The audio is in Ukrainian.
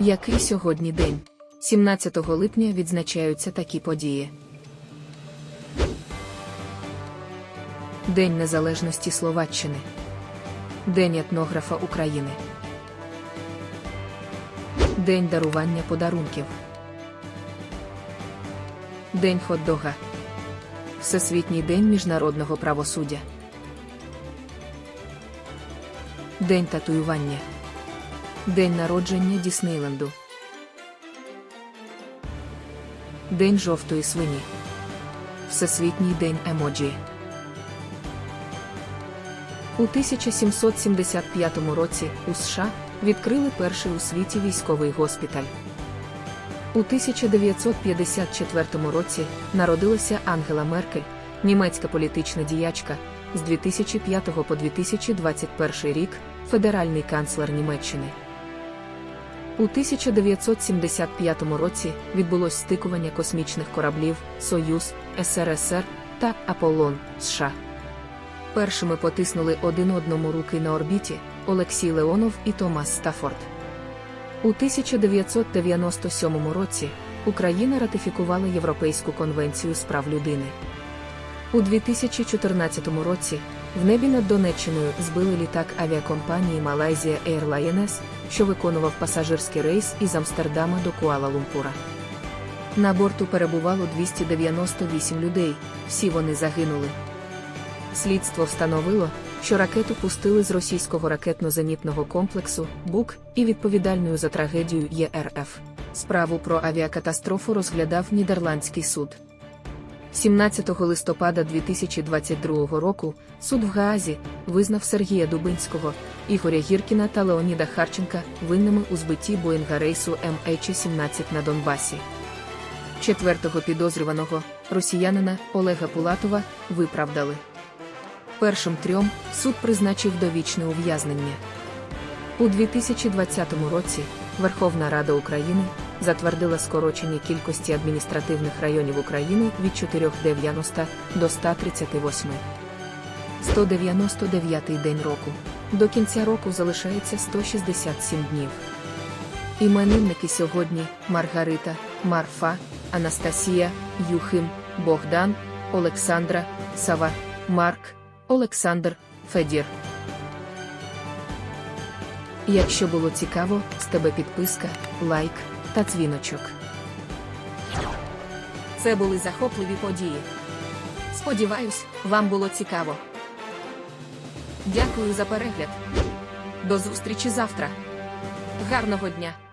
Який сьогодні день? 17 липня відзначаються такі події. День Незалежності Словаччини. День етнографа України. День дарування подарунків. День хот-дога. Всесвітній день міжнародного правосуддя. День татуювання. День народження Діснейленду. День жовтої свині. Всесвітній день емоджі. У 1775 році у США відкрили перший у світі військовий госпіталь. У 1954 році народилася Ангела Меркель, німецька політична діячка, з 2005 по 2021 рік федеральний канцлер Німеччини. У 1975 році відбулось стикування космічних кораблів Союз, СРСР та Аполлон США. Першими потиснули один одному руки на орбіті Олексій Леонов і Томас Стаффорд. У 1997 році Україна ратифікувала Європейську конвенцію з прав людини. У 2014 році в небі над Донеччиною збили літак авіакомпанії Malaysia Airlines, що виконував пасажирський рейс із Амстердама до Куала-Лумпура. На борту перебувало 298 людей, всі вони загинули. Слідство встановило, що ракету пустили з російського ракетно-зенітного комплексу БУК і відповідальною за трагедію ЄРФ. Справу про авіакатастрофу розглядав Нідерландський суд. 17 листопада 2022 року суд в Гаазі визнав Сергія Дубинського, Ігоря Гіркіна та Леоніда Харченка винними у збитті Боїнга рейсу MH17 на Донбасі. Четвертого підозрюваного, росіянина Олега Пулатова, виправдали. Першим трьом суд призначив довічне ув'язнення. У 2020 році Верховна Рада України затвердила скорочення кількості адміністративних районів України від 490 до 138. 199 день року. До кінця року залишається 167 днів. Іменинники сьогодні Маргарита, Марфа, Анастасія, Юхим, Богдан, Олександра, Сава, Марк, Олександр, Федір. Якщо було цікаво, з тебе підписка, лайк та дзвіночок. Це були захопливі події. Сподіваюсь, вам було цікаво. Дякую за перегляд. До зустрічі завтра. Гарного дня!